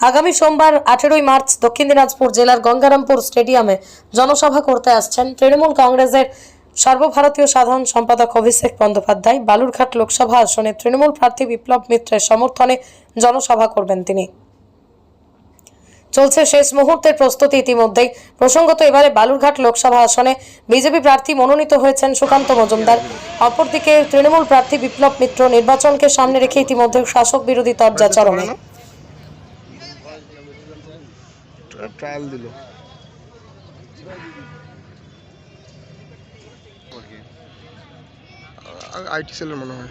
আগামী সোমবার, আঠেরোই মার্চ, দক্ষিণ দিনাজপুর জেলার গঙ্গারামপুর স্টেডিয়ামে জনসভা করতে আসছেন তৃণমূল কংগ্রেসের সর্বভারতীয় সাধারণ সম্পাদক অভিষেক বন্দ্যোপাধ্যায়। বালুরঘাট লোকসভা আসনে তৃণমূল প্রার্থী বিপ্লব মিত্রের সমর্থনে জনসভা করবেন তিনি। চলছে শেষ মুহূর্তের প্রস্তুতি ইতিমধ্যেই। প্রসঙ্গত, এবারে বালুরঘাট লোকসভা আসনে বিজেপি প্রার্থী মনোনীত হয়েছেন সুকান্ত মজুমদার। অপরদিকে, তৃণমূল প্রার্থী বিপ্লব মিত্র নির্বাচনকে সামনে রেখে ইতিমধ্যে শাসক বিরোধী তরজা চরমে। ট্রায়াল দিল। আইটি সেলের মনে হয়।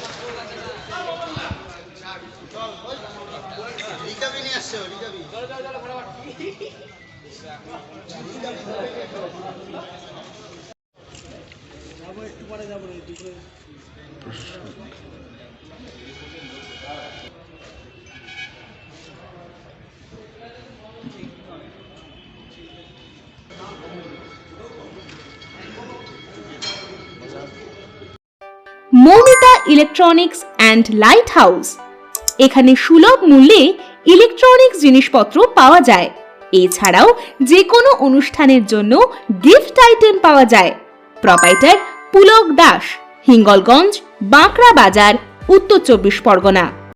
Moumita electronics and light house এখানে সুলভ মূল্যে ইলেকট্রনিক্স জিনিসপত্র পাওয়া যায়। এছাড়াও যে কোনো অনুষ্ঠানের জন্য গিফট আইটেম পাওয়া যায়। প্রপাইটার পুলক দাস, হিঙ্গলগঞ্জ, বাঁকড়া বাজার, উত্তর চব্বিশ পরগনা।